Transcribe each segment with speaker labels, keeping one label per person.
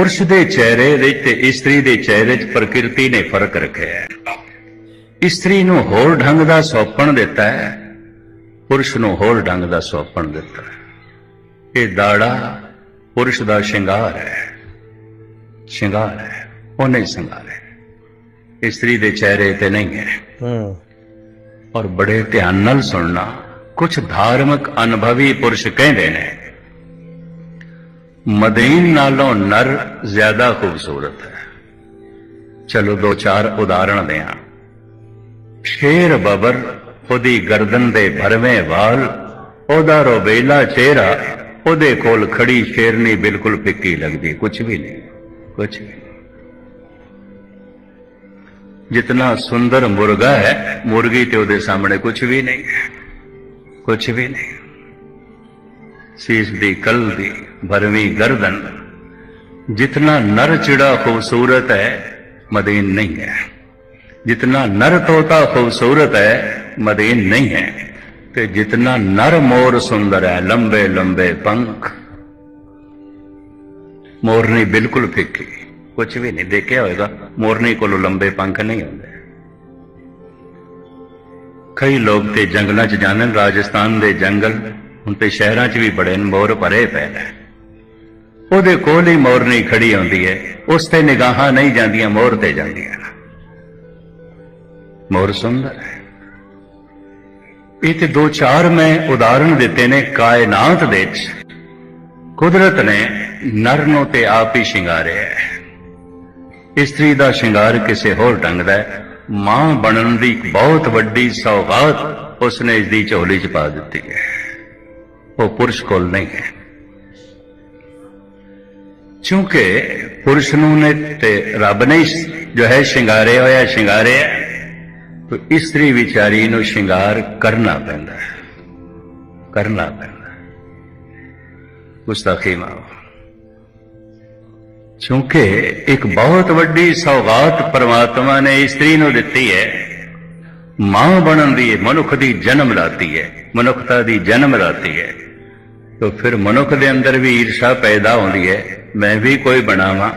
Speaker 1: ਪੁਰਸ਼ ਦੇ ਚਿਹਰੇ ਵਿੱਚ ਤੇ ਇਸਤਰੀ ਦੇ ਚਿਹਰੇ 'ਚ ਪ੍ਰਕਿਰਤੀ ਨੇ ਫ਼ਰਕ ਰੱਖਿਆ ਹੈ। ਇਸਤਰੀ ਨੂੰ ਹੋਰ ਢੰਗ ਦਾ ਸੌਪਣ ਦਿੱਤਾ ਹੈ ਪੁਰਸ਼ ਨੂੰ ਹੋਰ ਢੰਗ ਦਾ ਸੌਪਣ ਦਿੱਤਾ ਹੈ। ਇਹ ਦਾੜਾ ਪੁਰਸ਼ ਦਾ ਸ਼ਿੰਗਾਰ ਹੈ। ਸ਼ਿੰਗਾਰ ਹੈ ਉਹਨੇ ਸ਼ਿੰਗਾਰ ਹੈ। ਇਸਤਰੀ ਦੇ ਚਿਹਰੇ ਤੇ ਨਹੀਂ ਹੈ।
Speaker 2: ਹੂੰ।
Speaker 1: ਔਰ ਬੜੇ ਧਿਆਨ ਨਾਲ ਸੁਣਨਾ ਕੁਝ ਧਾਰਮਿਕ ਅਨੁਭਵੀ ਪੁਰਸ਼ ਕਹਿੰਦੇ ਨੇ ਮਦੀਨ ਨਾਲੋਂ ਨਰ ਜ਼ਿਆਦਾ ਖੂਬਸੂਰਤ ਹੈ। ਚਲੋ ਦੋ ਚਾਰ ਉਦਾਹਰਣ ਦਿਆਂ। ਸ਼ੇਰ ਬਬਰ ਉਹਦੀ ਗਰਦਨ ਦੇ ਭਰਵੇਂ ਵਾਲ, ਉਹਦਾ ਰੋਬੇਲਾ ਚਿਹਰਾ, ਉਹਦੇ ਕੋਲ ਖੜੀ ਸ਼ੇਰਨੀ ਬਿਲਕੁਲ ਫਿੱਕੀ ਲੱਗਦੀ ਕੁਝ ਵੀ ਨਹੀਂ ਕੁਝ ਵੀ ਨਹੀਂ। ਜਿਤਨਾ ਸੁੰਦਰ ਮੁਰਗਾ ਹੈ, ਮੁਰਗੀ ਤੇ ਉਹਦੇ ਸਾਹਮਣੇ ਕੁਝ ਵੀ ਨਹੀਂ ਕੁਝ ਵੀ ਨਹੀਂ। ਸੀਸ ਦੀ ਕਲ ਦੀ ਭਰਵੀਂ ਗਰਦਨ। ਜਿਤਨਾ ਨਰ ਚਿੜਾ ਖੂਬਸੂਰਤ ਹੈ, ਮਦੀਨ ਨਹੀਂ ਹੈ। ਜਿਤਨਾ ਨਰ ਤੋਤਾ ਖੂਬਸੂਰਤ ਹੈ, ਮਦੀਨ ਨਹੀਂ ਹੈ। ਤੇ ਜਿਤਨਾ ਨਰ ਮੋਰ ਸੁੰਦਰ ਹੈ, ਲੰਬੇ ਲੰਬੇ ਪੰਖ। ਮੋਰਨੀ ਬਿਲਕੁਲ ਫਿੱਕੀ। ਕੁਝ ਵੀ ਨਹੀਂ ਦੇਖਿਆ ਹੋਵੇਗਾ ਮੋਰਨੀ ਕੋਲੋਂ ਲੰਬੇ ਪੰਖ ਨਹੀਂ ਹੁੰਦੇ ਕਈ ਲੋਕ ਤੇ ਜੰਗਲਾਂ 'ਚ ਜਾਂਦੇ ਰਾਜਸਥਾਨ ਦੇ ਜੰਗਲ ਹੁਣ ਤੇ ਸ਼ਹਿਰਾਂ 'ਚ ਵੀ ਬੜੇ ਮੋਰ ਭਰੇ ਪੈਦਾ ਉਹਦੇ ਕੋਲ ਹੀ ਮੋਰ ਨਹੀਂ ਖੜੀ ਆਉਂਦੀ ਹੈ ਉਸ ਤੇ ਨਿਗਾਹਾਂ ਨਹੀਂ ਜਾਂਦੀਆਂ, ਮੋਰ ਤੇ ਜਾਂਦੀਆਂ ਮੋਰ ਸੁੰਦਰ ਹੈ। ਇਹ ਤੇ ਦੋ ਚਾਰ ਮੈਂ ਉਦਾਹਰਣ ਦਿੱਤੇ ਨੇ ਕਾਇਨਾਤ ਦੇ ਵਿੱਚ। ਕੁਦਰਤ ਨੇ ਨਰ ਨੂੰ ਤੇ ਆਪ ਹੀ ਸ਼ਿੰਗਾਰਿਆ ਹੈ। ਇਸਤਰੀ ਦਾ ਸ਼ਿੰਗਾਰ ਕਿਸੇ ਹੋਰ ਢੰਗ ਦਾ ਮਾਂ ਬਣਨ ਦੀ ਬਹੁਤ ਵੱਡੀ ਸੌਗਾਤ ਉਸਨੇ ਇਸ ਦੀ ਝੋਲੀ 'ਚ ਪਾ ਦਿੱਤੀ ਹੈ। ਉਹ ਪੁਰਸ਼ ਕੋਲ ਨਹੀਂ ਹੈ। ਕਿਉਂਕਿ ਪੁਰਸ਼ ਨੂੰ ਨੇ ਰੱਬ ਨੇ ਜੋ ਹੈ ਸ਼ਿੰਗਾਰੇ ਹੋਇਆ ਸ਼ਿੰਗਾਰਿਆ ਤਾਂ ਇਸਤਰੀ ਵਿਚਾਰੀ ਨੂੰ ਸ਼ਿੰਗਾਰ ਕਰਨਾ ਪੈਂਦਾ ਹੈ। ਕਰਨਾ ਪੈਂਦਾ ਹੈ। ਗੁਸਤਾਖੀ ਮਾਫ ਕਿਉਂਕਿ ਇੱਕ ਬਹੁਤ ਵੱਡੀ ਸੌਗਾਤ ਪਰਮਾਤਮਾ ਨੇ ਇਸਤਰੀ ਨੂੰ ਦਿੱਤੀ ਹੈ। ਮਾਂ ਬਣਨ ਦੀ ਮਨੁੱਖ ਦੀ ਜਨਮ ਦਾਤੀ ਹੈ। ਮਨੁੱਖਤਾ ਦੀ ਜਨਮ ਦਾਤੀ ਹੈ। ਤਾਂ ਫਿਰ ਮਨੁੱਖ ਦੇ ਅੰਦਰ ਵੀ ਈਰਸ਼ਾ ਪੈਦਾ ਹੁੰਦੀ ਹੈ। ਮੈਂ ਵੀ ਕੋਈ ਬਣਾਵਾਂ।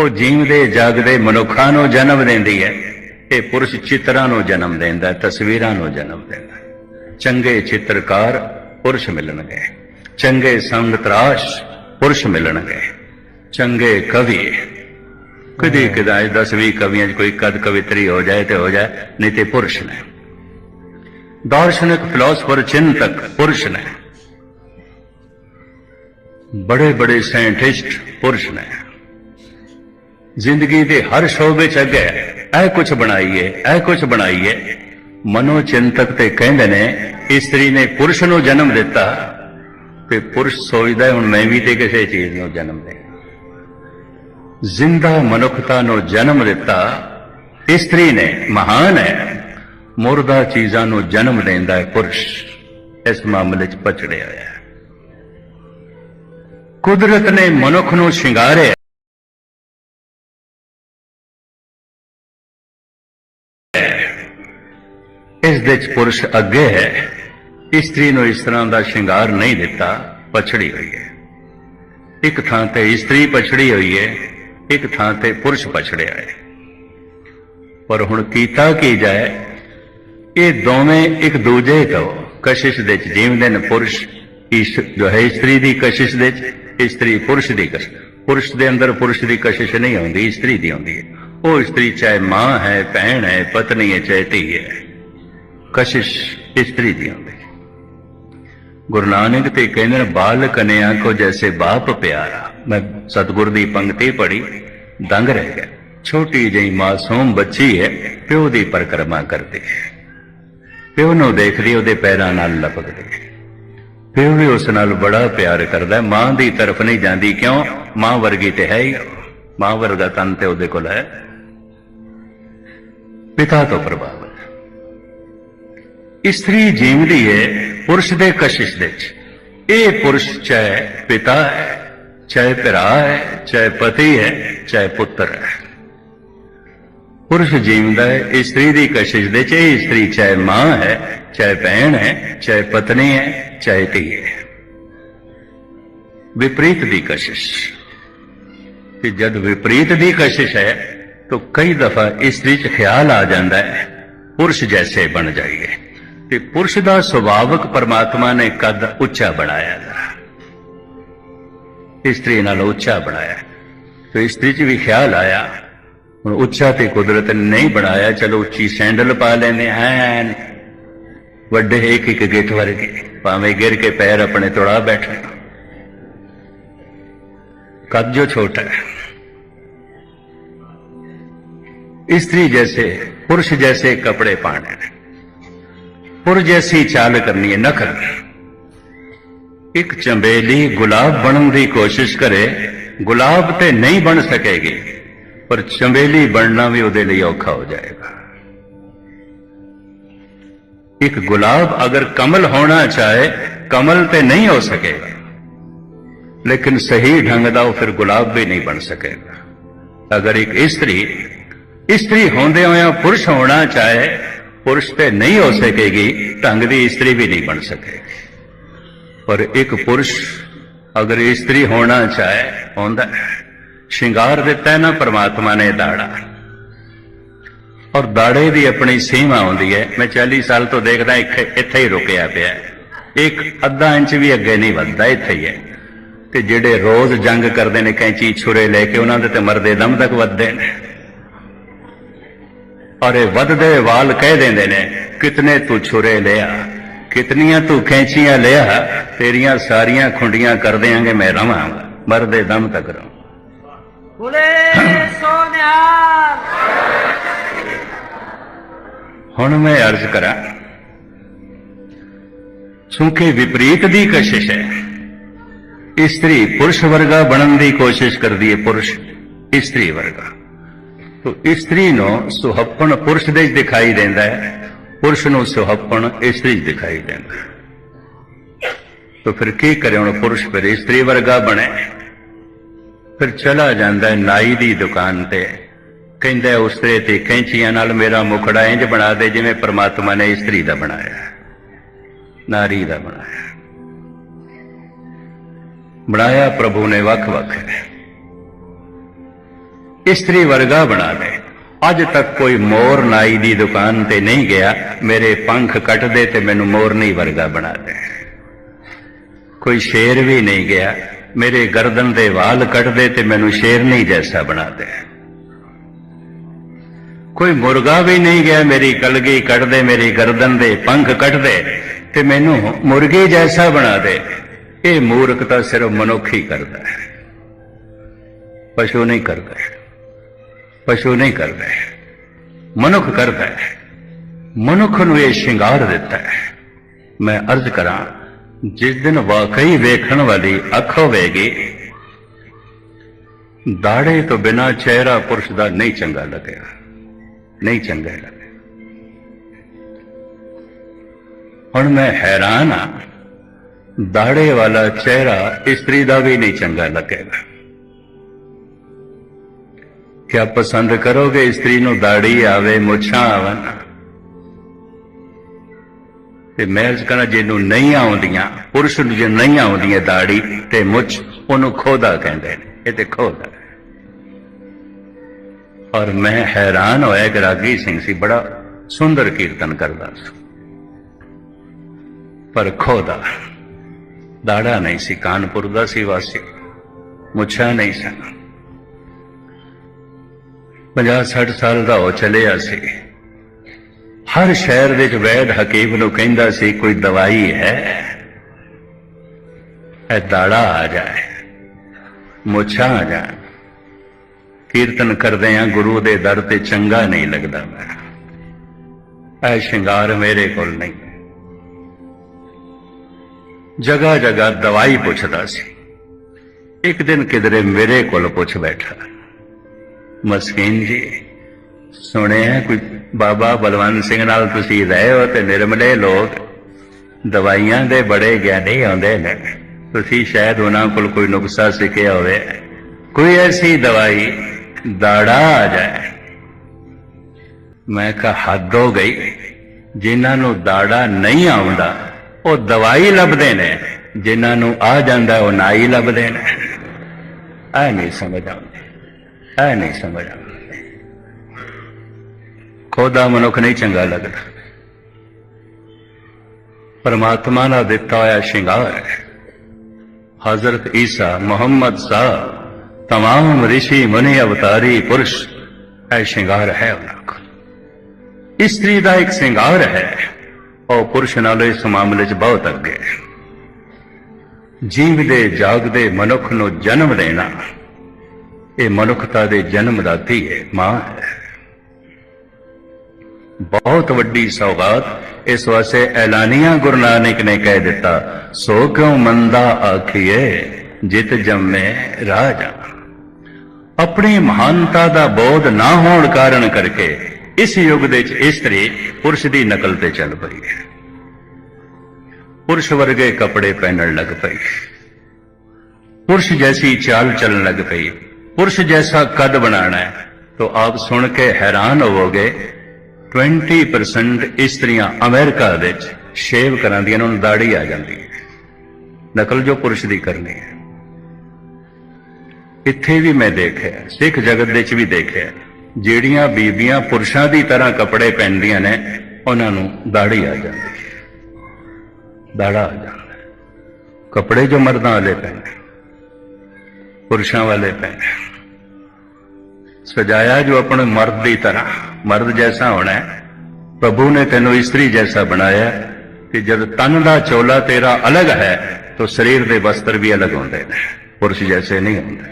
Speaker 1: ਉਹ ਜੀਵਦੇ, ਜਾਗਦੇ ਮਨੁੱਖਾਂ ਨੂੰ ਜਨਮ ਦਿੰਦੀ ਹੈ। ਇਹ ਪੁਰਸ਼ ਚਿੱਤਰਾਂ ਨੂੰ ਜਨਮ ਦਿੰਦਾ ਤਸਵੀਰਾਂ ਨੂੰ ਜਨਮ ਦਿੰਦਾ ਚੰਗੇ ਚਿੱਤਰਕਾਰ ਪੁਰਸ਼ ਮਿਲਣਗੇ। ਚੰਗੇ ਸੰਗ ਤਰਾਸ਼ ਪੁਰਸ਼ ਮਿਲਣਗੇ। ਚੰਗੇ ਕਵੀ। ਕਦੇ ਕਦਾਈ 10 20 ਕਵੀਆਂ 'ਚ ਕੋਈ ਕਦ ਕਵਿਤਰੀ ਹੋ ਜਾਏ ਤੇ ਹੋ ਜਾਏ, ਨਹੀਂ ਤੇ ਪੁਰਸ਼ ਨੇ। ਦਾਰਸ਼ਨਿਕ ਫਿਲਾਸਫਰ ਚਿੰਤਕ ਪੁਰਸ਼ ਨੇ। ਬੜੇ ਬੜੇ ਸਾਇੰਟਿਸਟ ਪੁਰਸ਼ ਨੇ। ਜ਼ਿੰਦਗੀ ਦੇ ਹਰ ਸ਼ੋਬੇ 'ਚ ਅੱਗੇ ਇਹ ਕੁਝ ਬਣਾਈਏ ਇਹ ਕੁਝ ਬਣਾਈਏ। ਮਨੋ ਚਿੰਤਕ ਤੇ ਕਹਿੰਦੇ ਨੇ ਇਸਤਰੀ ਨੇ ਪੁਰਸ਼ ਨੂੰ ਜਨਮ ਦਿੱਤਾ ਤੇ ਪੁਰਸ਼ ਸੋਚਦਾ ਹੈ, ਹੁਣ ਮੈਂ ਵੀ ਤੇ ਕਿਸੇ ਚੀਜ਼ ਨੂੰ ਜਨਮ ਦੇ। ਜ਼ਿੰਦਾ ਮਨੁੱਖਤਾ ਨੂੰ ਜਨਮ ਦਿੱਤਾ ਇਸਤਰੀ ਨੇ ਮਹਾਨ ਹੈ। ਮੁਰਦਾ ਚੀਜ਼ਾਂ ਨੂੰ ਜਨਮ ਲੈਂਦਾ ਹੈ ਪੁਰਸ਼ ਇਸ ਮਾਮਲੇ 'ਚ ਪਛੜਿਆ ਹੋਇਆ ਹੈ। ਕੁਦਰਤ ਨੇ ਮਨੁੱਖ ਨੂੰ ਸ਼ਿੰਗਾਰਿਆ। ਇਸ ਦੇ 'ਚ ਪੁਰਸ਼ ਅੱਗੇ ਹੈ। ਇਸਤਰੀ ਨੂੰ ਇਸ ਤਰ੍ਹਾਂ ਦਾ ਸ਼ਿੰਗਾਰ ਨਹੀਂ ਦਿੱਤਾ, ਪਛੜੀ ਹੋਈ ਹੈ। ਇੱਕ ਥਾਂ ਤੇ ਇਸਤਰੀ ਪਛੜੀ ਹੋਈ ਹੈ, ਇੱਕ ਥਾਂ ਤੇ ਪੁਰਸ਼ ਪਛੜਿਆ ਹੈ। ਪਰ ਹੁਣ ਕੀਤਾ ਕੀ ਜਾਏ? ਇਹ ਦੋਵੇਂ ਇੱਕ ਦੂਜੇ ਤੋਂ ਕਸ਼ਿਸ਼ ਦੇ ਚ ਜੀਵਦੇ ਨੇ ਪੁਰਸ਼, ਇਸ ਜੋ ਹੈ ਇਸਤਰੀ ਦੀ ਕਸ਼ਿਸ਼ ਦੇ ਚ ਇਸਤਰੀ ਪੁਰਸ਼ ਦੀ ਕਸ਼ਿਸ਼ ਪੁਰਸ਼ ਦੇ ਅੰਦਰ ਪੁਰਸ਼ ਦੀ ਕਸ਼ਿਸ਼ ਨਹੀਂ ਆਉਂਦੀ, ਇਸਤਰੀ ਦੀ ਆਉਂਦੀ ਹੈ। ਉਹ ਇਸਤਰੀ ਚਾਹੇ ਮਾਂ ਹੈ, ਭੈਣ ਹੈ, ਪਤਨੀ ਹੈ, ਚਾਹੇ ਧੀ ਹੈ। ਕਸ਼ਿਸ਼ ਇਸਤਰੀ ਦੀ ਆਉਂਦੀ ਗੁਰੂ ਨਾਨਕ ਤੇ ਕਹਿੰਦੇ ਨੇ ਬਾਲ ਕਨਿਆ ਕੋ ਜੈਸੇ ਬਾਪ ਪਿਆਰਾ। ਮੈਂ ਸਤਿਗੁਰ ਦੀ ਪੰਕਤੀ ਪੜ੍ਹੀ, ਦੰਗ ਰਹਿ ਗਿਆ। ਛੋਟੀ ਜਿਹੀ ਮਾਸੂਮ ਬੱਚੀ ਹੈ, ਪਿਓ ਦੀ ਪਰਕਰਮਾ ਕਰਦੀ ਹੈ। ਪਿਓ ਨੂੰ ਦੇਖਦੀ, ਉਹਦੇ ਪੈਰਾਂ ਨਾਲ ਲਪਕਦੀ ਹੈ। ਪਿਓ ਵੀ ਉਸ ਨਾਲ ਬੜਾ ਪਿਆਰ ਕਰਦਾ ਮਾਂ ਦੀ ਤਰਫ ਨਹੀਂ ਜਾਂਦੀ, ਕਿਉਂ? ਮਾਂ ਵਰਗੀ ਤੇ ਹੈ ਹੀ। ਮਾਂ ਵਰਗਾ ਤਨ ਤੇ ਉਹਦੇ ਕੋਲ ਹੈ। ਪਿਤਾ ਤੋਂ ਪ੍ਰਭਾਵ ਇਸਤਰੀ ਜੀਵਦੀ ਹੈ ਪੁਰਸ਼ ਦੇ ਕਸ਼ਿਸ਼ ਦੇ ਚ ਇਹ ਪੁਰਸ਼ ਚਾਹੇ ਪਿਤਾ ਹੈ, ਚਾਹੇ ਭਰਾ ਹੈ, ਚਾਹੇ ਪਤੀ ਹੈ, ਚਾਹੇ ਪੁੱਤਰ ਹੈ। ਪੁਰਸ਼ ਜੀਵਦਾ ਹੈ ਇਸਤਰੀ ਦੀ ਕਸ਼ਿਸ਼ ਦੇ ਚ ਇਹ ਇਸਤਰੀ ਚਾਹੇ ਮਾਂ ਹੈ ਚਾਹੇ ਭੈਣ ਹੈ ਚਾਹੇ ਪਤਨੀ ਹੈ ਚਾਹੇ ਧੀ ਹੈ ਵਿਪਰੀਤ ਦੀ ਕਸ਼ਿਸ਼ कि जब विपरीत दी कशिश है तो कई दफा स्त्री च ख्याल आ जाता है पुरुष जैसे बन जाइए ਤੇ ਪੁਰਸ਼ ਦਾ ਸੁਭਾਵਕ ਪਰਮਾਤਮਾ ਨੇ ਕੱਦ ਉੱਚਾ ਬਣਾਇਆ ਜ਼ਰਾ ਇਸਤਰੀ ਨਾਲ ਉੱਚਾ ਬਣਾਇਆ ਤੇ ਇਸਤਰੀ 'ਚ ਵੀ ਖਿਆਲ ਆਇਆ ਹੁਣ ਉੱਚਾ ਤੇ ਕੁਦਰਤ ਨੇ ਨਹੀਂ ਬਣਾਇਆ ਚਲੋ ਉੱਚੀ ਸੈਂਡਲ ਪਾ ਲੈਨੇ ਐਨ ਵੱਡੇ ਇੱਕ ਇੱਕ ਗਿੱਠ ਵਰਗੇ ਭਾਵੇਂ ਗਿਰ ਕੇ ਪੈਰ ਆਪਣੇ ਤੋੜਾ ਬੈਠੇ कद जो छोटा है स्त्री जैसे पुरुष जैसे कपड़े पाने पुर जैसी चाल करनी है नखर एक चंबेली गुलाब बनने की कोशिश करे गुलाब ते नहीं बन सकेगी ਪਰ ਚੰਬੇਲੀ ਬਣਨਾ ਵੀ ਉਹਦੇ ਲਈ ਔਖਾ ਹੋ ਜਾਏਗਾ। ਇੱਕ ਗੁਲਾਬ ਅਗਰ ਕਮਲ ਹੋਣਾ ਚਾਹੇ, ਕਮਲ ਤੇ ਨਹੀਂ ਹੋ ਸਕੇਗਾ। ਲੇਕਿਨ ਸਹੀ ਢੰਗ ਦਾ ਉਹ ਫਿਰ ਗੁਲਾਬ ਵੀ ਨਹੀਂ ਬਣ ਸਕੇਗਾ। ਅਗਰ ਇੱਕ ਇਸਤਰੀ ਇਸਤਰੀ ਹੁੰਦੇ ਹੋਇਆ ਪੁਰਸ਼ ਹੋਣਾ ਚਾਹੇ, ਪੁਰਸ਼ ਤੇ ਨਹੀਂ ਹੋ ਸਕੇਗੀ, ਢੰਗ ਦੀ ਇਸਤਰੀ ਵੀ ਨਹੀਂ ਬਣ ਸਕੇਗੀ। ਪਰ ਇੱਕ ਪੁਰਸ਼ ਅਗਰ ਇਸਤਰੀ ਹੋਣਾ ਚਾਹੇ, ਹੁੰਦਾ ਹੈ। ਸ਼ਿੰਗਾਰ ਦਿੱਤਾ ਨਾ ਪ੍ਰਮਾਤਮਾ ਨੇ ਦਾੜਾ। ਔਰ ਦਾੜੇ ਦੀ ਆਪਣੀ ਸੀਮਾ ਹੁੰਦੀ ਹੈ। ਮੈਂ 40 ਸਾਲ ਤੋਂ ਦੇਖਦਾ ਇੱਥੇ ਇੱਥੇ ਹੀ ਰੁਕਿਆ ਪਿਆ। ਇੱਕ ਅੱਧਾ ਇੰਚ ਵੀ ਅੱਗੇ ਨਹੀਂ ਵੱਧਦਾ, ਇੱਥੇ ਹੀ ਹੈ। ਤੇ ਜਿਹੜੇ ਰੋਜ਼ ਜੰਗ ਕਰਦੇ ਨੇ, ਕੈਂਚੀ ਛੁਰੇ ਲੈ ਕੇ ਉਹਨਾਂ ਦੇ ਤੇ ਮਰਦੇ ਦਮ ਤੱਕ ਵੱਧਦੇ ਨੇ। ਔਰ ਇਹ ਵੱਧਦੇ ਵਾਲ ਕਹਿ ਦਿੰਦੇ ਨੇ, ਕਿਤਨੇ ਤੂੰ ਛੁਰੇ ਲਿਆ? ਕਿਤਨੀਆਂ ਤੂੰ ਕੈਂਚੀਆਂ ਲਿਆ? ਤੇਰੀਆਂ ਸਾਰੀਆਂ ਖੁੰਡੀਆਂ ਕਰ ਦਿਆਂਗੇ, ਮੈਂ ਰਵਾਂ ਮਰਦੇ ਦਮ ਤੱਕ ਰਵਾਂ
Speaker 2: ਬੋਲੇ ਸੋਨਿਹਾਲ
Speaker 1: ਹੁਣ ਮੈਂ ਅਰਜ਼ ਕਰਾਂ, ਕਿਉਂਕਿ ਵਿਪਰੀਤ ਦੀ ਕਸ਼ਿਸ਼ ਹੈ ਇਸਤਰੀ ਪੁਰਸ਼ ਵਰਗਾ ਬਣਨ ਦੀ ਕੋਸ਼ਿਸ਼ ਕਰਦੀ ਹੈ ਪੁਰਸ਼ ਇਸਤਰੀ ਵਰਗਾ। ਤੋ ਇਸਤਰੀ ਨੂੰ ਸੁਹੱਪਣ ਪੁਰਸ਼ ਦੇ ਦਿਖਾਈ ਦਿੰਦਾ ਹੈ, ਪੁਰਸ਼ ਨੂੰ ਸੁਹੱਪਣ ਇਸਤਰੀ 'ਚ ਦਿਖਾਈ ਦਿੰਦਾ ਹੈ। ਤੋ ਫਿਰ ਕੀ ਕਰੇ ਹੁਣ ਪੁਰਸ਼ ਫਿਰ ਇਸਤਰੀ ਵਰਗਾ ਬਣੇ? ਫਿਰ ਚਲਾ ਜਾਂਦਾ ਨਾਈ ਦੀ ਦੁਕਾਨ ਤੇ। ਕਹਿੰਦਾ ਹੈ, ਉਸਤਰੇ ਤੇ ਕੈਂਚੀਆਂ ਨਾਲ ਮੇਰਾ ਮੁਖੜਾ ਇੰਜ ਬਣਾ ਦੇ ਜਿਵੇਂ ਪ੍ਰਮਾਤਮਾ ਨੇ ਇਸਤਰੀ ਦਾ ਬਣਾਇਆ ਨਾਰੀ ਦਾ ਬਣਾਇਆ ਬਣਾਇਆ ਪ੍ਰਭੂ ਨੇ ਵੱਖ-ਵੱਖ ਇਸਤਰੀ ਵਰਗਾ ਬਣਾ ਦੇ। ਅੱਜ ਤੱਕ ਕੋਈ ਮੋਰ ਨਾਈ ਦੀ ਦੁਕਾਨ ਤੇ ਨਹੀਂ ਗਿਆ। ਮੇਰੇ ਪੰਖ ਕੱਟ ਦੇ ਤੇ ਮੈਨੂੰ ਮੋਰਨੀ ਵਰਗਾ ਬਣਾ ਦੇ। ਕੋਈ ਸ਼ੇਰ ਵੀ ਨਹੀਂ ਗਿਆ। ਮੇਰੇ ਗਰਦਨ ਦੇ ਵਾਲ ਕੱਟ ਦੇ ਤੇ ਮੈਨੂੰ ਸ਼ੇਰਨੀ ਜੈਸਾ ਬਣਾ ਦੇ। ਕੋਈ ਮੁਰਗਾ ਵੀ ਨਹੀਂ ਗਿਆ, ਮੇਰੀ ਕਲਗੀ ਕੱਟ ਦੇ, ਮੇਰੀ ਗਰਦਨ ਦੇ ਪੰਖ ਕੱਟ ਦੇ ਤੇ ਮੈਨੂੰ ਮੁਰਗੇ ਜੈਸਾ ਬਣਾ ਦੇ। ਇਹ ਮੂਰਖਤਾ ਸਿਰਫ ਮਨੁੱਖ ਹੀ ਕਰਦਾ ਹੈ। ਪਸ਼ੂ ਨਹੀਂ ਕਰਦਾ ਪਸ਼ੂ ਨਹੀਂ ਕਰਦਾ ਮਨੁੱਖ ਕਰਦਾ ਹੈ। ਮਨੁੱਖ ਨੂੰ ਇਹ ਸ਼ਿੰਗਾਰ ਦਿੱਤਾ ਹੈ। ਮੈਂ ਅਰਜ਼ ਕਰਾਂ ਜਿਸ ਦਿਨ ਵਾਕਈ ਵੇਖਣ ਵਾਲੀ ਅੱਖ ਹੋਵੇਗੀ, ਦਾੜੇ ਤੋਂ ਬਿਨਾ ਚਿਹਰਾ ਪੁਰਸ਼ ਦਾ ਨਹੀਂ ਚੰਗਾ ਲੱਗੇਗਾ ਨਹੀਂ ਚੰਗਾ ਲੱਗੇਗਾ ਹੁਣ ਮੈਂ ਹੈਰਾਨ ਆ ਦਾੜੇ ਵਾਲਾ ਚਿਹਰਾ ਇਸਤਰੀ ਦਾ ਵੀ ਨਹੀਂ ਚੰਗਾ ਲੱਗੇਗਾ। ਕਿਆ ਪਸੰਦ ਕਰੋਗੇ ਇਸਤਰੀ ਨੂੰ ਦਾੜੀ ਆਵੇ, ਮੁੱਛਾਂ ਆਵਨ ਤੇ ਮੈਂ ਇਸ ਕਹਣਾ ਜਿਹਨੂੰ ਨਹੀਂ ਆਉਂਦੀਆਂ, ਪੁਰਸ਼ ਨੂੰ ਜੇ ਨਹੀਂ ਆਉਂਦੀਆਂ ਦਾੜੀ, ਤੇ ਮੁੱਛ ਉਹਨੂੰ ਖੋਦਾ ਕਹਿੰਦੇ ਨੇ। ਇਹ ਤੇ ਖੋਦਾ ਹੈ। ਔਰ ਮੈਂ ਹੈਰਾਨ ਹੋਇਆ ਕਿ ਰਾਗੀ ਸਿੰਘ ਸੀ, ਬੜਾ ਸੁੰਦਰ ਕੀਰਤਨ ਕਰਦਾ ਸੀ। ਪਰ ਖੋਦਾ ਦਾੜਾ ਨਹੀਂ ਸੀ, ਕਾਨਪੁਰ ਦਾ ਸੀ ਵਾਸੀ, ਮੁੱਛਾਂ ਨਹੀਂ ਸਨ। 50 60 ਸਾਲ ਦਾ ਹੋ ਚਲਿਆ ਸੀ। ਹਰ ਸ਼ਹਿਰ ਵਿੱਚ ਵੈਦ ਹਕੀਮ ਨੂੰ ਕਹਿੰਦਾ ਸੀ, ਕੋਈ ਦਵਾਈ ਹੈ? ਇਹ ਦਾੜਾ ਆ ਜਾਏ, ਮੁੱਛਾਂ ਆ ਜਾਣ। ਕੀਰਤਨ ਕਰਦੇ ਆ, ਗੁਰੂ ਦੇ ਦਰ ਤੇ ਚੰਗਾ ਨਹੀਂ ਲੱਗਦਾ ਮੈਂ। ਇਹ ਸ਼ਿੰਗਾਰ ਮੇਰੇ ਕੋਲ ਨਹੀਂ। ਜਗਾ ਜਗਾ ਦਵਾਈ ਪੁੱਛਦਾ ਸੀ। ਇੱਕ ਦਿਨ ਕਿਧਰੇ ਮੇਰੇ ਕੋਲ ਪੁੱਛ ਬੈਠਾ। ਮਸਕੀਨ ਜੀ, ਸੁਣਿਆ ਕੋਈ ਬਾਬਾ ਬਲਵੰਤ ਸਿੰਘ ਨਾਲ ਤੁਸੀਂ ਰਹੇ ਹੋ ਤੇ ਨਿਰਮਲੇ ਲੋਕ ਦਵਾਈਆਂ ਦੇ ਬੜੇ ਗਿਆਨੀ ਆਉਂਦੇ ਨੇ। ਤੁਸੀਂ ਸ਼ਾਇਦ ਉਹਨਾਂ ਕੋਲ ਕੋਈ ਨੁਕਸਾ ਸਿੱਖਿਆ ਹੋਵੇ। ਕੋਈ ਐਸੀ ਦਵਾਈ, ਦਾੜਾ ਆ ਜਾਏ। ਮੈਂ ਕਿਹਾ, ਹੱਦ ਹੋ ਗਈ। ਜਿਨ੍ਹਾਂ ਨੂੰ ਦਾੜਾ ਨਹੀਂ ਆਉਂਦਾ, ਉਹ ਦਵਾਈ ਲੱਭਦੇ ਨੇ। ਜਿਨ੍ਹਾਂ ਨੂੰ ਆ ਜਾਂਦਾ, ਉਹ ਨਾਈ ਲੱਭਦੇ ਨੇ। ਆ ਨਹੀਂ ਸਮਝ ਆਉਂਦੀ ਐ ਨਹੀਂ ਸਮਝ ਆਉਂਦਾ ਖੋਦਾ ਮਨੁੱਖ ਨਹੀਂ ਚੰਗਾ ਲੱਗਦਾ ਪਰਮਾਤਮਾ ਦਾ ਦਿੱਤਾ ਹੋਇਆ ਸ਼ਿੰਗਾਰ ਹੈ ਹਜ਼ਰਤ ਈਸਾ ਮੁਹੰਮਦ ਸਾਹਿਬ तमाम ऋषि मुनि अवतारी पुरुष है श्रृंगार है ਉਹਨਾਂ ਕੋਲ ਇਸਤਰੀ ਦਾ ਇੱਕ ਸ਼ਿੰਗਾਰ ਹੈ ਉਹ ਪੁਰਸ਼ ਨਾਲੋਂ ਇਸ ਮਾਮਲੇ 'ਚ ਬਹੁਤ ਅੱਗੇ ਹੈ ਜੀਵਦੇ ਜਾਗਦੇ ਮਨੁੱਖ ਨੂੰ ਜਨਮ ਦੇਣਾ ਇਹ ਮਨੁੱਖਤਾ ਦੇ ਜਨਮ ਦਾਤੀ ਹੈ ਮਾਂ ਹੈ ਬਹੁਤ ਵੱਡੀ ਸੌਗਾਤ। ਇਸ ਵਾਸਤੇ ਐਲਾਨੀਆਂ ਗੁਰੂ ਨਾਨਕ ਨੇ ਕਹਿ ਦਿੱਤਾ, ਸੋ ਕਿਉ ਮੰਦਾ ਆਖੀਏ ਜਿਤ ਜੰਮੇ ਰਾਜਾ? ਆਪਣੀ ਮਹਾਨਤਾ ਦਾ ਬੋਧ ਨਾ ਹੋਣ ਕਾਰਨ ਕਰਕੇ ਇਸ ਯੁੱਗ ਦੇ ਵਿੱਚ ਇਸਤਰੀ ਪੁਰਸ਼ ਦੀ ਨਕਲ ਤੇ ਚੱਲ ਪਈ ਹੈ। ਪੁਰਸ਼ ਵਰਗੇ ਕੱਪੜੇ ਪਹਿਨਣ ਲੱਗ ਪਈ ਪੁਰਸ਼ ਜੈਸੀ ਚਾਲ ਚੱਲਣ ਲੱਗ ਪਈ। ਪੁਰਸ਼ ਜੈਸਾ ਕਦ ਬਣਾਣਾ ਹੈ? ਤੋ ਆਪ ਸੁਣ ਕੇ ਹੈਰਾਨ ਹੋਵੋਗੇ 20% ਇਸਤਰੀਆਂ ਅਮਰੀਕਾ ਵਿੱਚ ਸ਼ੇਵ ਕਰਾਂਦੀਆਂ ਉਹਨਾਂ ਨੂੰ ਦਾੜੀ ਆ ਜਾਂਦੀ ਹੈ। ਨਕਲ ਜੋ ਪੁਰਸ਼ ਦੀ ਕਰਨੀ ਹੈ। ਇੱਥੇ ਵੀ ਮੈਂ ਦੇਖਿਆ, ਸਿੱਖ ਜਗਤ ਵਿੱਚ ਵੀ ਦੇਖਿਆ, ਜਿਹੜੀਆਂ ਬੀਬੀਆਂ ਪੁਰਸ਼ਾਂ ਦੀ ਤਰ੍ਹਾਂ ਕੱਪੜੇ ਪਹਿਨਦੀਆਂ ਨੇ, ਉਹਨਾਂ ਨੂੰ ਦਾੜੀ ਆ ਜਾਂਦੀ ਹੈ। ਦਾੜਾ ਆ ਜਾਂਦਾ ਕੱਪੜੇ ਜੋ ਮਰਦਾਂ ਵਾਲੇ ਪਹਿਨੇ ਪੁਰਸ਼ਾਂ ਵਾਲੇ ਪਹਿਨੇ ਸਜਾਇਆ ਜੋ ਆਪਣੇ ਮਰਦ ਦੀ ਤਰ੍ਹਾਂ। ਮਰਦ ਜੈਸਾ ਹੋਣਾ ਹੈ। ਪ੍ਰਭੂ ਨੇ ਤੈਨੂੰ ਇਸਤਰੀ ਜੈਸਾ ਬਣਾਇਆ ਹੈ ਕਿ ਜਦ ਤਨ ਦਾ ਚੋਲਾ ਤੇਰਾ ਅਲੱਗ ਹੈ, ਤਾਂ ਸਰੀਰ ਦੇ ਵਸਤਰ ਵੀ ਅਲੱਗ ਹੁੰਦੇ ਨੇ। ਪੁਰਸ਼ ਜੈਸੇ ਨਹੀਂ ਹੁੰਦੇ।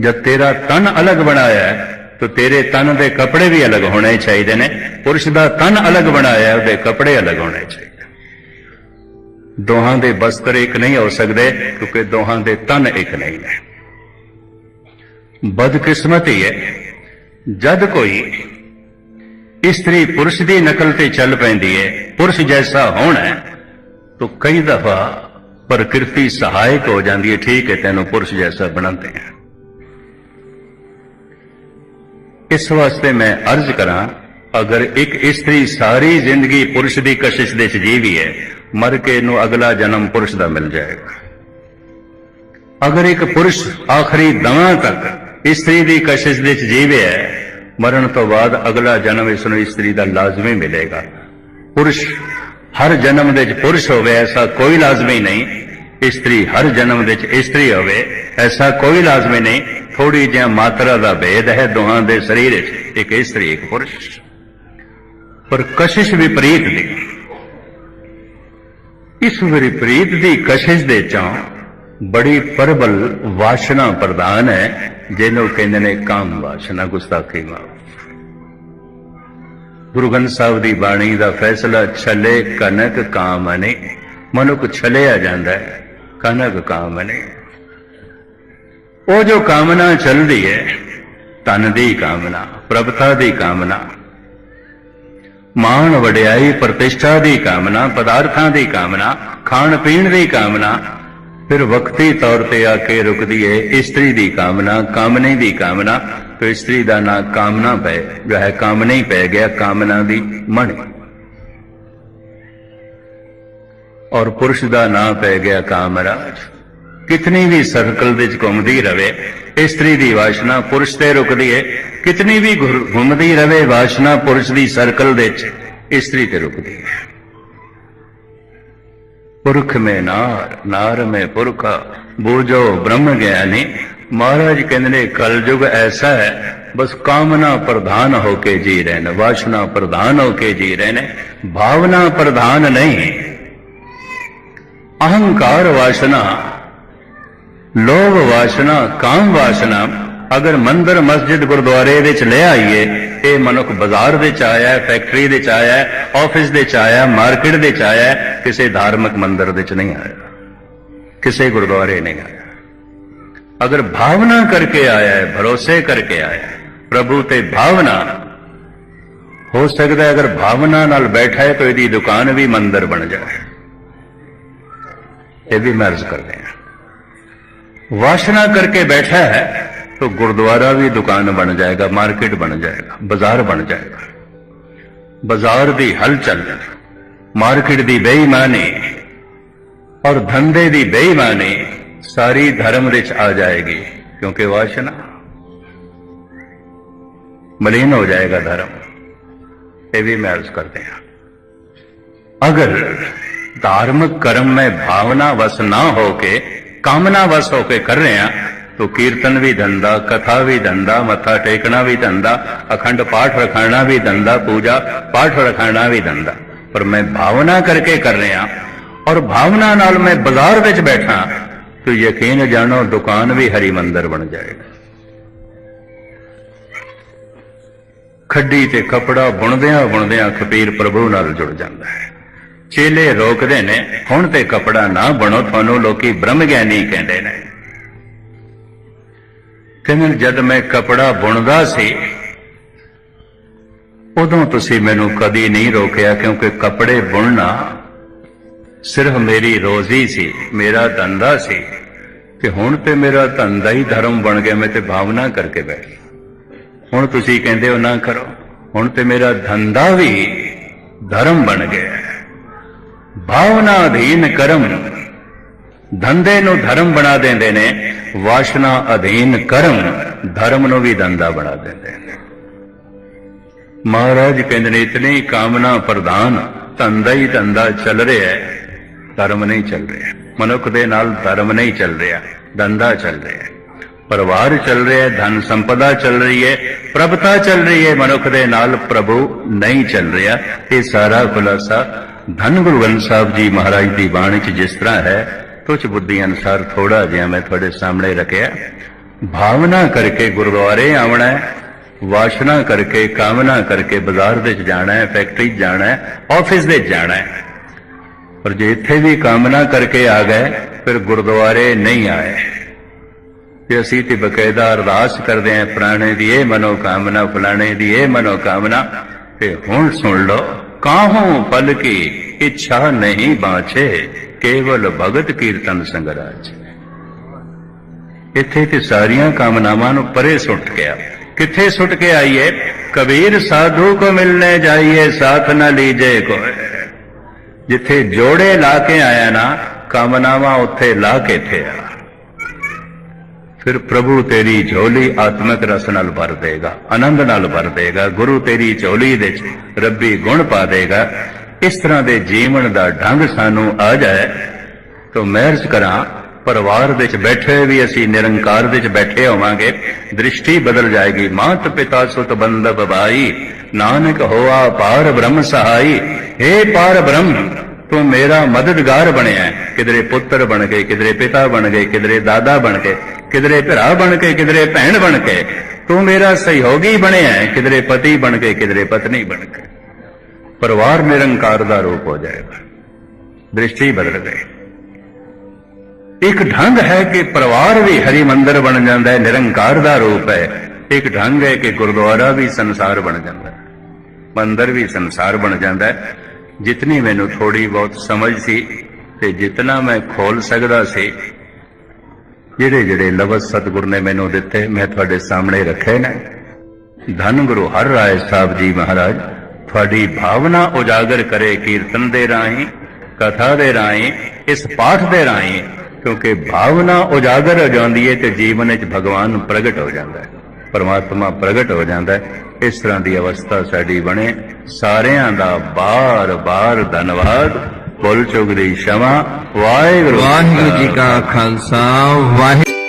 Speaker 1: ਜਦ ਤੇਰਾ ਤਨ ਅਲੱਗ ਬਣਾਇਆ ਹੈ, ਤਾਂ ਤੇਰੇ ਤਨ ਦੇ ਕੱਪੜੇ ਵੀ ਅਲੱਗ ਹੋਣੇ ਚਾਹੀਦੇ ਨੇ। ਪੁਰਸ਼ ਦਾ ਤਨ ਅਲੱਗ ਬਣਾਇਆ ਉਹਦੇ ਕੱਪੜੇ ਅਲੱਗ ਹੋਣੇ ਚਾਹੀਦੇ। ਦੋਹਾਂ ਦੇ ਵਸਤਰ ਇੱਕ ਨਹੀਂ ਹੋ ਸਕਦੇ, ਕਿਉਂਕਿ ਦੋਹਾਂ ਦੇ ਤਨ ਇੱਕ ਨਹੀਂ ਨੇ। ਬਦਕਿਸਮਤੀ ਹੈ ਜਦ ਕੋਈ ਇਸਤਰੀ ਪੁਰਸ਼ ਦੀ ਨਕਲ ਤੇ ਚੱਲ ਪੈਂਦੀ ਹੈ, ਪੁਰਸ਼ ਜੈਸਾ ਹੋਣਾ ਤਾਂ ਕਈ ਦਫਾ ਪ੍ਰਕਿਰਤੀ ਸਹਾਇਕ ਹੋ ਜਾਂਦੀ ਹੈ, ਠੀਕ ਹੈ, ਤੈਨੂੰ ਪੁਰਸ਼ ਜੈਸਾ ਬਣਾਉਂਦੇ ਹੈ ਇਸ ਵਾਸਤੇ ਮੈਂ ਅਰਜ਼ ਕਰਾਂ, ਅਗਰ ਇੱਕ ਇਸਤਰੀ ਸਾਰੀ ਜ਼ਿੰਦਗੀ ਪੁਰਸ਼ ਦੀ ਕਸ਼ਿਸ਼ ਦੇ ਚ ਜੀਵੀ ਹੈ, ਮਰ ਕੇ ਇਹਨੂੰ ਅਗਲਾ ਜਨਮ ਪੁਰਸ਼ ਦਾ ਮਿਲ ਜਾਏਗਾ। ਅਗਰ ਇੱਕ ਪੁਰਸ਼ ਆਖਰੀ ਦਮਾਂ ਤੱਕ ਇਸਤਰੀ ਦੀ ਕਸ਼ਿਸ਼ ਵਿੱਚ ਜੀਵ ਹੈ, ਮਰਨ ਤੋਂ ਬਾਅਦ ਅਗਲਾ ਜਨਮ ਇਸ ਨੂੰ ਇਸਤਰੀ ਦਾ ਲਾਜ਼ਮੀ ਮਿਲੇਗਾ। ਪੁਰਸ਼, ਹਰ ਜਨਮ ਵਿੱਚ ਪੁਰਸ਼ ਹੋਵੇ, ਐਸਾ ਕੋਈ ਲਾਜ਼ਮੀ ਨਹੀਂ। ਇਸਤਰੀ ਹਰ ਜਨਮ ਵਿੱਚ ਇਸਤਰੀ ਹੋਵੇ, ਐਸਾ ਕੋਈ ਲਾਜ਼ਮੀ ਨਹੀਂ। ਥੋੜੀ ਜਿਹੀ ਮਾਤਰਾ ਦਾ ਭੇਦ ਹੈ ਦੋਹਾਂ ਦੇ ਸਰੀਰ ਵਿੱਚ, ਇੱਕ ਇਸਤਰੀ ਇੱਕ ਪੁਰਸ਼। ਪਰ ਕਸ਼ਿਸ਼ ਵਿਪਰੀਤ ਦੀ। ਇਸ ਵਿਪਰੀਤ ਦੀ ਕਸ਼ਿਸ਼ ਦੇ ਚੋਂ ਬੜੀ ਪ੍ਰਬਲ ਵਾਸ਼ਨਾ ਪ੍ਰਦਾਨ ਹੈ। ਜਿਹਨੂੰ ਕਹਿੰਦੇ ਨੇ ਕਾਮ ਵਾਸ਼ਨਾ ਗੁਸਤਾਖੀ ਮਾਫ ਗੁਰੂ ਗ੍ਰੰਥ ਸਾਹਿਬ ਦੀ ਬਾਣੀ ਦਾ ਫੈਸਲਾ ਛਲੇ ਕਨਕ ਕਾਮਨੇ ਮਨੁੱਖ ਛਲਿਆ ਜਾਂਦਾ ਹੈ, ਕਨਕ ਕਾਮਨੇ ਉਹ ਜੋ ਕਾਮਨਾ ਚੱਲਦੀ ਹੈ ਤਨ ਦੀ ਕਾਮਨਾ, ਪ੍ਰਭਤਾ ਦੀ ਕਾਮਨਾ, ਮਾਣ ਵਡਿਆਈ, ਪ੍ਰਤਿਸ਼ਠਾ ਦੀ ਕਾਮਨਾ, ਪਦਾਰਥਾਂ ਦੀ ਕਾਮਨਾ ਖਾਣ ਪੀਣ ਦੀ ਕਾਮਨਾ ਫਿਰ ਵਕਤੀ ਤੌਰ ਤੇ ਆ ਕੇ ਰੁਕਦੀ ਹੈ ਇਸਤਰੀ ਦੀ ਕਾਮਨਾ, ਕਾਮਨੇ ਦੀ ਕਾਮਨਾ, ਤੇ ਇਸਤਰੀ ਦਾ ਨਾਂ ਕਾਮਨਾ ਪੈ, ਜੋ ਹੈ ਕਾਮਨਾ ਹੀ ਪੈ ਗਿਆ, ਕਾਮਨਾ ਦੀ ਮਣ। ਔਰ ਪੁਰਸ਼ ਦਾ ਨਾਂ ਪੈ ਗਿਆ ਕਾਮਰਾਜ। ਕਿਤਨੀ ਵੀ ਸਰਕਲ ਵਿੱਚ ਘੁੰਮਦੀ ਰਵੇ, ਇਸਤਰੀ ਦੀ ਵਾਸ਼ਨਾ ਪੁਰਸ਼ ਤੇ ਰੁਕਦੀ ਹੈ ਕਿਤਨੀ ਵੀ ਘੁੰਮਦੀ ਰਵੇ ਵਾਸ਼ਨਾ ਪੁਰਸ਼ ਦੀ ਸਰਕਲ ਵਿੱਚ, ਇਸਤਰੀ ਤੇ ਰੁਕਦੀ ਹੈ ਪੁਰਖ ਮੇ ਨਾਰ ਨਾਰ ਮੇ ਪੁਰਖਾ, ਬੂਝੋ ਬ੍ਰਹਮ ਗਿਆਨੀ। ਮਹਾਰਾਜ ਕਹਿੰਦੇ ਨੇ, ਕਲਯੁਗ ਐਸਾ ਹੈ, ਬਸ ਕਾਮਨਾ ਪ੍ਰਧਾਨ ਹੋ ਕੇ ਜੀ ਰਹੇ ਨੇ, ਵਾਸ਼ਨਾ ਪ੍ਰਧਾਨ ਹੋ ਕੇ ਜੀ ਰਹੇ ਨੇ, ਭਾਵਨਾ ਪ੍ਰਧਾਨ ਨਹੀਂ। ਅਹੰਕਾਰ ਵਾਸ਼ਨਾ, ਲੋਭ ਵਾਸ਼ਨਾ, ਕਾਮ ਵਾਸ਼ਨਾ ਅਗਰ ਮੰਦਰ ਮਸਜਿਦ ਗੁਰਦੁਆਰੇ ਵਿੱਚ ਲੈ ਆਈਏ ਇਹ ਮਨੁੱਖ ਬਾਜ਼ਾਰ ਵਿੱਚ ਆਇਆ, ਫੈਕਟਰੀ ਵਿੱਚ ਆਇਆ, ਆਫਿਸ ਵਿੱਚ ਆਇਆ, ਮਾਰਕੀਟ ਵਿੱਚ ਆਇਆ, ਕਿਸੇ ਧਾਰਮਿਕ ਮੰਦਰ ਵਿੱਚ ਨਹੀਂ ਆਇਆ, ਕਿਸੇ ਗੁਰਦੁਆਰੇ ਨਹੀਂ ਆਇਆ। ਅਗਰ ਭਾਵਨਾ ਕਰਕੇ ਆਇਆ ਹੈ, ਭਰੋਸੇ ਕਰਕੇ ਆਇਆ ਪ੍ਰਭੂ ਤੇ ਭਾਵਨਾ ਹੋ ਸਕਦਾ ਹੈ ਅਗਰ ਭਾਵਨਾ ਨਾਲ ਬੈਠਾ ਹੈ, ਤਾਂ ਇਹਦੀ ਦੁਕਾਨ ਵੀ ਮੰਦਰ ਬਣ ਜਾਏ। ਇਹ ਵੀ ਮਰਜ਼ ਕਰਦੇ ਹਾਂ। ਵਾਸ਼ਨਾ ਕਰਕੇ ਬੈਠਾ ਹੈ तो गुरुद्वारा भी दुकान बन जाएगा मार्केट बन जाएगा बाजार बन जाएगा बाजार ਦੀ ਹਲਚਲ ਮਾਰਕੀਟ ਦੀ ਬੇਈਮਾਨੀ ਔਰ ਧੰਦੇ ਦੀ ਬੇਈਮਾਨੀ ਸਾਰੀ ਧਰਮ ਵਿੱਚ ਆ ਜਾਏਗੀ ਕਿਉਂਕਿ ਵਾਸ਼ਨਾ ਮਲੀਨ ਹੋ ਜਾਏਗਾ ਧਰਮ ਇਹ ਵੀ ਮੈਂ ਅਰਜ਼ ਕਰਦੇ ਹਾਂ अगर धार्मिक कर्म में भावना वश ना होके कामना वश होके कर रहे हैं तो कीर्तन भी धंधा कथा भी धंधा मत्था टेकना भी धंधा अखंड पाठ रखाना भी धंधा पूजा पाठ रखाना भी धंधा पर मैं भावना करके कर रहा और भावना नाल मैं बाजार विच बैठा तो यकीन जानो दुकान भी हरि मंदिर बन जाएगा ਖੱਡੀ ਤੇ ਕਪੜਾ ਬੁਣਦਿਆਂ ਬੁਣਦਿਆਂ ਖਪੀਰ ਪ੍ਰਭੂ ਨਾਲ ਜੁੜ ਜਾਂਦਾ ਹੈ ਚੇਲੇ ਰੋਕਦੇ ਨੇ ਹੁਣ ਤੇ ਕਪੜਾ ਨਾ ਬਣੋ ਤੁਹਾਨੂੰ ਲੋਕੀ ਬ੍ਰਹਮ ਗਿਆਨੀ ਕਹਿੰਦੇ ਨੇ ਕਹਿੰਦੇ ਜਦ ਮੈਂ ਕਪੜਾ ਬੁਣਦਾ ਸੀ, ਉਦੋਂ ਤੁਸੀਂ ਮੈਨੂੰ ਕਦੀ ਨਹੀਂ ਰੋਕਿਆ ਕਿਉਂਕਿ ਕੱਪੜੇ ਬੁਣਨਾ ਸਿਰਫ ਮੇਰੀ ਰੋਜ਼ੀ ਸੀ, ਮੇਰਾ ਧੰਦਾ ਸੀ ਤੇ ਹੁਣ ਤੇ ਮੇਰਾ ਧੰਦਾ ਹੀ ਧਰਮ ਬਣ ਗਿਆ, ਮੈਂ ਤੇ ਭਾਵਨਾ ਕਰਕੇ ਬੈਠ ਗਿਆ। ਹੁਣ ਤੁਸੀਂ ਕਹਿੰਦੇ ਹੋ ਨਾ ਕਰੋ, ਹੁਣ ਤੇ ਮੇਰਾ ਧੰਦਾ ਵੀ ਧਰਮ ਬਣ ਗਿਆ। ਭਾਵਨਾ ਅਧੀਨ ਕਰਮ ਧੰਦੇ ਨੂੰ ਧਰਮ ਬਣਾ ਦਿੰਦੇ ਨੇ, ਵਾਸ਼ਨਾ ਅਧੀਨ ਕਰਮ ਧਰਮ ਨੂੰ ਵੀ ਦੰਦਾ ਬਣਾ ਦਿੰਦੇ ਨੇ। ਮਹਾਰਾਜ ਕਹਿੰਦੇ ਨੇ, ਇਤਨੀ ਕਾਮਨਾ ਪ੍ਰਧਾਨ, ਧੰਦਾ ਹੀ ਧੰਦਾ ਚੱਲ ਰਿਹਾ ਹੈ, ਧਰਮ ਨਹੀਂ ਚੱਲ ਰਿਹਾ। ਮਨੁੱਖ ਦੇ ਨਾਲ ਧਰਮ ਨਹੀਂ ਚੱਲ ਰਿਹਾ ਦੰਦਾ ਚੱਲ ਰਿਹਾ ਪਰਿਵਾਰ ਚੱਲ ਰਿਹਾ ਹੈ, ਧਨ ਸੰਪਦਾ ਚੱਲ ਰਹੀ ਹੈ, ਪ੍ਰਭਤਾ ਚੱਲ ਰਹੀ ਹੈ, ਮਨੁੱਖ ਦੇ ਨਾਲ ਪ੍ਰਭੂ ਨਹੀਂ ਚੱਲ ਰਿਹਾ। ਇਹ ਸਾਰਾ ਖੁਲਾਸਾ ਧੰਨ ਗੁਰੂ ਗ੍ਰੰਥ ਸਾਹਿਬ ਜੀ ਮਹਾਰਾਜ ਦੀ ਬਾਣੀ 'ਚ ਜਿਸ ਤਰ੍ਹਾਂ ਹੈ ਤੁਝ ਬੁੱਧੀ ਅਨਸਾਰ ਥੋੜਾ ਜਿਹਾ ਮੈਂ ਤੁਹਾਡੇ ਸਾਹਮਣੇ ਰੱਖਿਆ ਭਾਵਨਾ ਕਰਕੇ ਗੁਰਦੁਆਰੇ ਆਉਣਾ ਹੈ ਵਾਸ਼ਨਾ ਕਰਕੇ ਕਾਮਨਾ ਕਰਕੇ ਬਾਜ਼ਾਰ ਵਿੱਚ ਜਾਣਾ ਹੈ ਫੈਕਟਰੀ ਜਾਣਾ ਹੈ ਆਫਿਸ ਦੇ ਜਾਣਾ ਹੈ ਪਰ ਜੇ ਇੱਥੇ ਵੀ ਕਾਮਨਾ ਕਰਕੇ ਆ ਗਏ ਫਿਰ ਗੁਰਦੁਆਰੇ ਨਹੀਂ ਆਏ ਤੇ ਅਸੀਂ ਤੇ ਬਕਾਇਦਾ ਅਰਦਾਸ ਕਰਦੇ ਆਂ ਪੁਰਾਣੇ ਦੀ ਇਹ ਮਨੋ ਕਾਮਨਾ ਫਲਾਣੇ ਦੀ ਇਹ ਮਨੋ ਕਾਮਨਾ ਤੇ ਹੁਣ ਸੁਣ ਲਓ ਕਾਹੋਂ ਪਲ ਕੀ ਇੱਛਾ ਨਹੀਂ ਬਾਛੇ ਕੇਵਲ ਭਗਤ ਕੀਰਤਨ ਸੰਗਰਾਜ ਇੱਥੇ ਤੇ ਸਾਰੀਆਂ ਕਾਮਨਾਵਾਂ ਨੂੰ ਪਰੇ ਸੁੱਟ ਗਿਆ ਕਿੱਥੇ ਸੁੱਟ ਕੇ ਆਈਏ ਕਬੀਰ ਸਾਧੂ ਕੋ ਮਿਲਨੇ ਜਾਈਏ, ਸਾਥ ਨਾ ਲੀਜੇ ਕੋਏ ਜਿੱਥੇ ਜੋੜੇ ਲਾ ਕੇ ਆਇਆ ਨਾ, ਕਾਮਨਾਵਾਂ ਉੱਥੇ ਲਾ ਕੇ ਥੇ ਆ। ਫਿਰ ਪ੍ਰਭੂ ਤੇਰੀ ਝੋਲੀ ਆਤਮਿਕ ਰਸ ਨਾਲ ਭਰ ਦੇਗਾ, ਆਨੰਦ ਨਾਲ ਭਰ ਦੇਗਾ, ਗੁਰੂ ਤੇਰੀ ਝੋਲੀ ਦੇ ਰੱਬੀ ਗੁਣ ਪਾ ਦੇਗਾ। ਇਸ ਤਰ੍ਹਾਂ ਦੇ ਜੀਵਨ ਦਾ ਢੰਗ ਸਾਨੂੰ ਆ ਜਾਏ, ਤਾਂ ਮਹਿਰਜ ਕਰਾਂ, ਪਰਿਵਾਰ ਵਿੱਚ ਬੈਠੇ ਵੀ ਅਸੀਂ ਨਿਰੰਕਾਰ ਵਿੱਚ ਬੈਠੇ ਹੋਵਾਂਗੇ, ਦ੍ਰਿਸ਼ਟੀ ਬਦਲ ਜਾਏਗੀ, ਮਾਤ ਪਿਤਾ ਸੁਤ ਬੰਦਬ ਬਾਈ ਨਾਨਕ ਹੋਆ ਪਾਰ ਬ੍ਰਹਮ ਸਹਾਈ ਏ ਪਾਰ ਬ੍ਰਹਮ, ਤੂੰ ਮੇਰਾ ਮਦਦਗਾਰ ਬਣਿਆ ਹੈ। ਕਿਧਰੇ ਪੁੱਤਰ ਬਣ ਗਏ, ਕਿਧਰੇ ਪਿਤਾ ਬਣ ਗਏ, ਕਿਧਰੇ ਦਾਦਾ ਬਣ ਗਏ, ਕਿਧਰੇ ਭਰਾ ਬਣ ਕੇ ਕਿਧਰੇ ਭੈਣ ਬਣ ਕੇ ਤੂੰ ਮੇਰਾ ਸਹਿਯੋਗੀ ਬਣਿਆ ਹੈ। ਕਿਧਰੇ ਪਤੀ ਬਣ ਕੇ ਕਿਧਰੇ ਪਤਨੀ ਬਣ ਕੇ ਪਰਿਵਾਰ ਨਿਰੰਕਾਰ ਦਾ ਰੂਪ ਹੋ ਜਾਏਗਾ। ਦ੍ਰਿਸ਼ਟੀ ਬਦਲ ਗਈ। ਇੱਕ ਢੰਗ ਹੈ ਕਿ ਪਰਿਵਾਰ ਵੀ ਹਰੀ ਮੰਦਰ ਬਣ ਜਾਂਦਾ ਹੈ, ਨਿਰੰਕਾਰ ਦਾ ਰੂਪ ਹੈ। ਇੱਕ ਢੰਗ ਹੈ ਕਿ ਗੁਰਦੁਆਰਾ ਵੀ ਸੰਸਾਰ ਬਣ ਜਾਂਦਾ ਹੈ। ਮੰਦਰ ਵੀ ਸੰਸਾਰ ਬਣ ਜਾਂਦਾ ਹੈ। ਜਿਤਨੀ ਮੈਨੂੰ ਥੋੜੀ ਬਹੁਤ ਸਮਝ ਸੀ ਤੇ ਜਿਤਨਾ ਮੈਂ ਖੋਲ ਸਕਦਾ ਸੀ ਜਿਹੜੇ ਜਿਹੜੇ ਲਫ਼ਜ਼ ਸਤਿਗੁਰ ਨੇ ਮੈਨੂੰ ਦਿੱਤੇ, ਮੈਂ ਤੁਹਾਡੇ ਸਾਹਮਣੇ ਰੱਖੇ ਨੇ। ਧੰਨ ਗੁਰੂ ਹਰ ਰਾਏ ਸਾਹਿਬ ਜੀ ਮਹਾਰਾਜ। ਤੁਹਾਡੀ ਭਾਵਨਾ ਉਜਾਗਰ ਕਰੇ ਕੀਰਤਨ ਦੇ ਰਾਹੀਂ, ਕਥਾ ਦੇ ਰਾਹੀਂ, ਇਸ ਪਾਠ ਦੇ ਰਾਹੀਂ, ਕਿਉਂਕਿ ਭਾਵਨਾ ਉਜਾਗਰ ਹੋ ਜਾਂਦੀ ਹੈ ਤੇ ਜੀਵਨ ਵਿੱਚ ਭਗਵਾਨ ਪ੍ਰਗਟ ਹੋ ਜਾਂਦਾ ਹੈ। ਪਰਮਾਤਮਾ ਪ੍ਰਗਟ ਹੋ ਜਾਂਦਾ ਹੈ। ਇਸ ਤਰ੍ਹਾਂ ਦੀ ਅਵਸਥਾ ਸਾਡੀ ਬਣੇ। ਸਾਰਿਆਂ ਦਾ ਬਾਰ-ਬਾਰ ਧੰਨਵਾਦ। ਬੋਲ ਚੁਗਦੀ ਸ਼ਮਾ। ਵਾਹਿਗੁਰੂ
Speaker 3: ਵਾਹਿਗੁਰੂ ਜੀ ਕਾ ਖਾਲਸਾ। ਵਾਹਿਗੁਰੂ